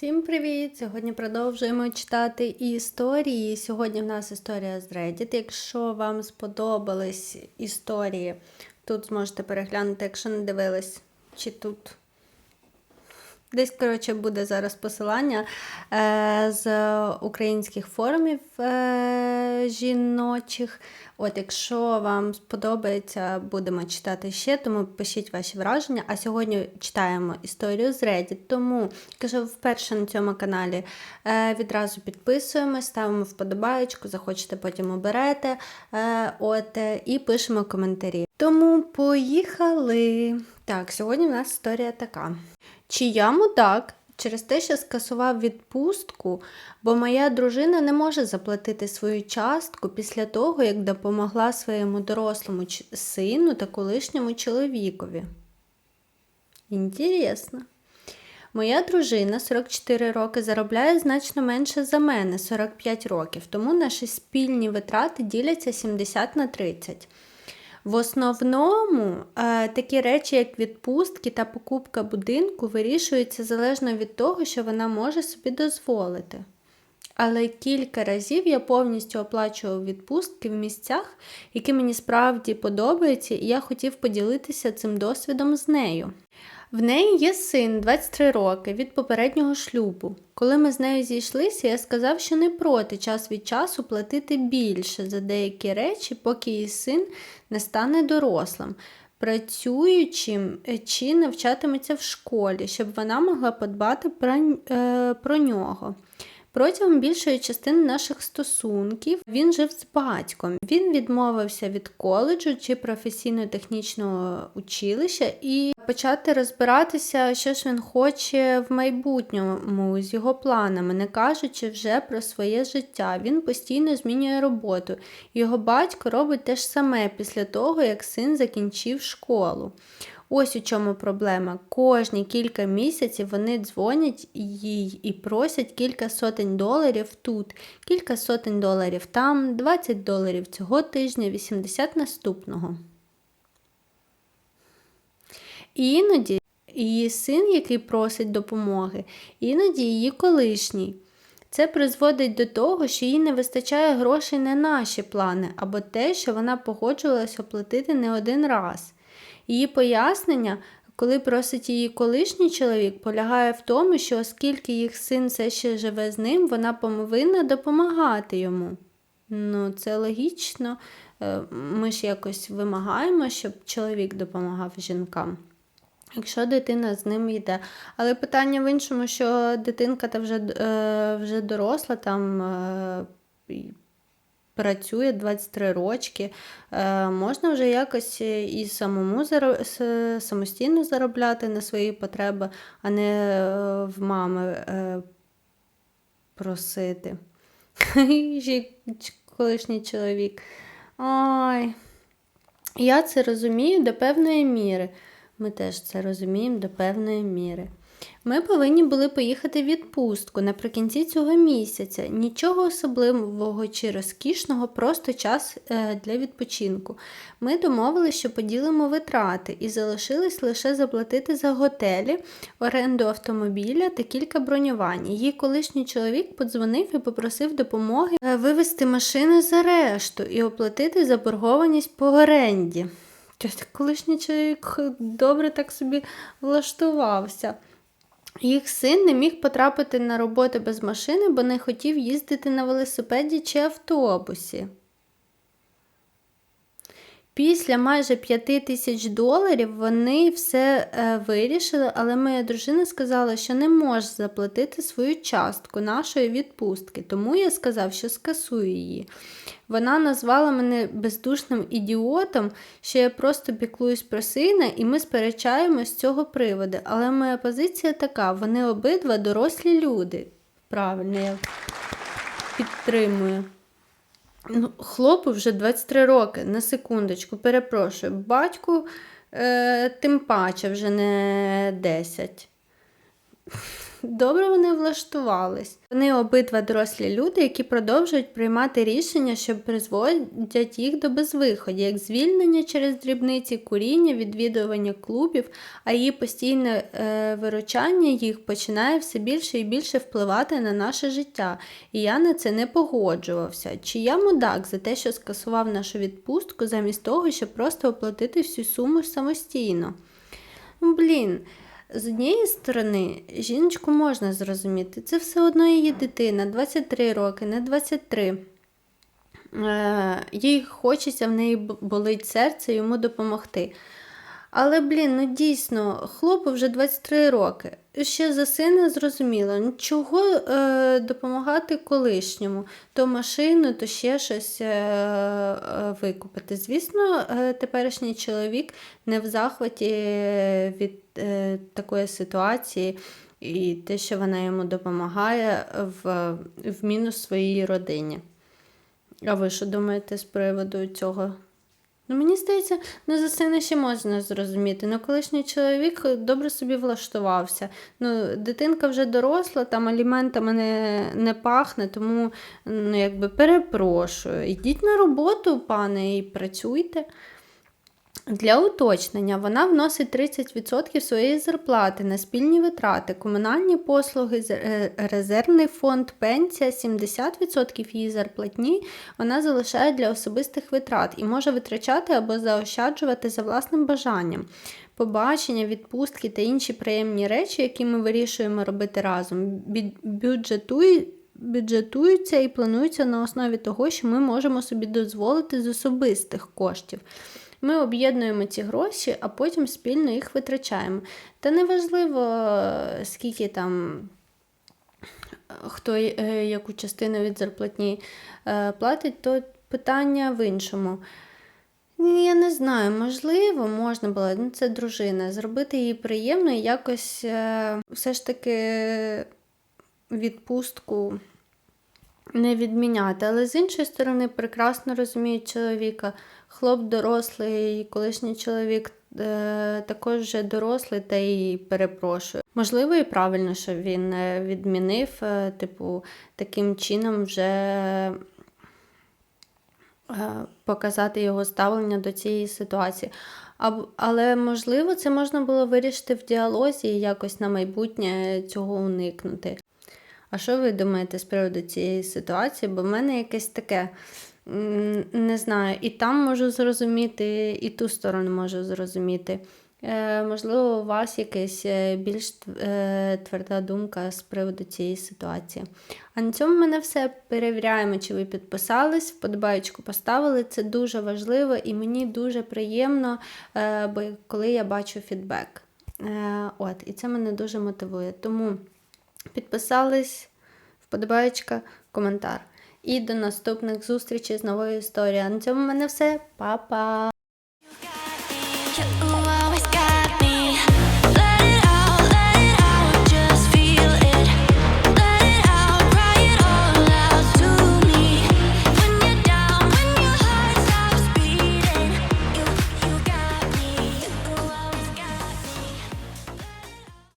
Всім привіт! Сьогодні продовжуємо читати історії. Сьогодні в нас історія з Reddit. Якщо вам сподобались історії, тут зможете переглянути, якщо не дивились, чи тут. Десь, коротше, буде зараз посилання е, з українських форумів е, жіночих. От, якщо вам сподобається, будемо читати ще, тому пишіть ваші враження. А сьогодні читаємо історію з Reddit. Тому, якщо вперше на цьому каналі е, відразу підписуємо, ставимо вподобаєчку, захочете, потім оберете. Е, от, е, і пишемо коментарі. Тому поїхали! Так, сьогодні в нас історія така. Чи я мудак через те, що скасував відпустку, бо моя дружина не може заплатити свою частку після того, як допомогла своєму дорослому сину та колишньому чоловікові. Інтересно. Моя дружина 44 роки заробляє значно менше за мене 45 років, тому наші спільні витрати діляться 70 на 30. В основному е, такі речі, як відпустки та покупка будинку, вирішуються залежно від того, що вона може собі дозволити. Але кілька разів я повністю оплачував відпустки в місцях, які мені справді подобаються, і я хотів поділитися цим досвідом з нею. В неї є син 23 роки від попереднього шлюбу. Коли ми з нею зійшлися, я сказав, що не проти час від часу платити більше за деякі речі, поки її син не стане дорослим, працюючим е, чи навчатиметься в школі, щоб вона могла подбати про, е, про нього. Протягом більшої частини наших стосунків він жив з батьком. Він відмовився від коледжу чи професійно-технічного училища і почати розбиратися, що ж він хоче в майбутньому з його планами, не кажучи вже про своє життя. Він постійно змінює роботу. Його батько робить те ж саме після того, як син закінчив школу. Ось у чому проблема. Кожні кілька місяців вони дзвонять їй і просять кілька сотень доларів тут, кілька сотень доларів там, 20 доларів цього тижня, 80 наступного. І іноді її син, який просить допомоги, іноді її колишній. Це призводить до того, що їй не вистачає грошей на наші плани або те, що вона погоджувалась оплатити не один раз. Її пояснення, коли просить її колишній чоловік, полягає в тому, що оскільки їх син все ще живе з ним, вона повинна допомагати йому. Ну, це логічно. Е, ми ж якось вимагаємо, щоб чоловік допомагав жінкам. Якщо дитина з ним йде. Але питання в іншому, що дитинка та вже е, вже доросла, там е, працює 23 рочки, е, можна вже якось і самому самостійно заробляти на свої потреби, а не е, в мами е, просити. Колишній чоловік. Ой, я це розумію до певної міри. Ми теж це розуміємо до певної міри. Ми повинні були поїхати в відпустку наприкінці цього місяця. Нічого особливого чи розкішного, просто час е, для відпочинку. Ми домовилися, що поділимо витрати і залишилось лише заплатити за готелі, оренду автомобіля та кілька бронювань. Її колишній чоловік подзвонив і попросив допомоги е, вивезти машину з арешту і оплатити заборгованість по оренді. Колишній чоловік добре так собі влаштувався. Їх син не міг потрапити на роботу без машини, бо не хотів їздити на велосипеді чи автобусі. Після майже 5 тисяч доларів вони все е, вирішили, але моя дружина сказала, що не може заплатити свою частку нашої відпустки, тому я сказав, що скасую її. Вона назвала мене бездушним ідіотом, що я просто піклуюсь про сина, і ми сперечаємось з цього приводу. Але моя позиція така: вони обидва дорослі люди. Правильно, я підтримую. Ну, Хлопу вже 23 роки, на секундочку, перепрошую, батьку е, тим паче вже не 10. Добре вони влаштувались. Вони обидва дорослі люди, які продовжують приймати рішення, що призводять їх до безвиході, як звільнення через дрібниці, куріння, відвідування клубів, а її постійне е, виручання їх починає все більше і більше впливати на наше життя. І я на це не погоджувався. Чи я мудак за те, що скасував нашу відпустку, замість того, щоб просто оплатити всю суму самостійно? Блін. З однієї сторони, жіночку можна зрозуміти, це все одно її дитина, 23 роки, не 23. Е, їй хочеться в неї болить серце йому допомогти. Але, блін, ну дійсно, хлопу вже 23 роки. Ще за сина зрозуміло, ну чого е, допомагати колишньому, то машину, то ще щось е, е, викупити. Звісно, е, теперішній чоловік не в захваті від е, такої ситуації, і те, що вона йому допомагає в, в мінус своїй родині. А ви що думаєте з приводу цього? Ну, мені здається, ну за сина ще можна зрозуміти. Ну, колишній чоловік добре собі влаштувався. Ну, дитинка вже доросла, там аліментами не, не пахне, тому ну, якби перепрошую. Йдіть на роботу, пане, і працюйте. Для уточнення вона вносить 30% своєї зарплати на спільні витрати, комунальні послуги, е, резервний фонд, пенсія, 70% її зарплатні вона залишає для особистих витрат і може витрачати або заощаджувати за власним бажанням. Побачення, відпустки та інші приємні речі, які ми вирішуємо робити разом, бюджетує- бюджетуються і плануються на основі того, що ми можемо собі дозволити з особистих коштів. Ми об'єднуємо ці гроші, а потім спільно їх витрачаємо. Та неважливо, е, скільки там хто е, яку частину від зарплатні е, платить, то питання в іншому. Я не знаю, можливо, можна було, ну це дружина, зробити їй приємно і якось все ж таки відпустку не відміняти. Але з іншої сторони, прекрасно розуміють чоловіка. Хлоп дорослий, колишній чоловік е, також вже дорослий та й перепрошую. Можливо, і правильно, що він е, відмінив, е, типу, таким чином вже е, показати його ставлення до цієї ситуації. Аб- Але можливо, це можна було вирішити в діалозі і якось на майбутнє цього уникнути. А що ви думаєте з приводу цієї ситуації? Бо в мене якесь таке, не знаю, і там можу зрозуміти, і ту сторону можу зрозуміти. Е, можливо, у вас якась е, більш е, тверда думка з приводу цієї ситуації. А на цьому мене все. Перевіряємо, чи ви підписались, вподобаєчку поставили. Це дуже важливо і мені дуже приємно, е, коли я бачу фідбек. Е, от, і це мене дуже мотивує. Тому підписались, вподобаєчка, коментар. І до наступних зустрічей з новою історією. На цьому в мене все. Па-па!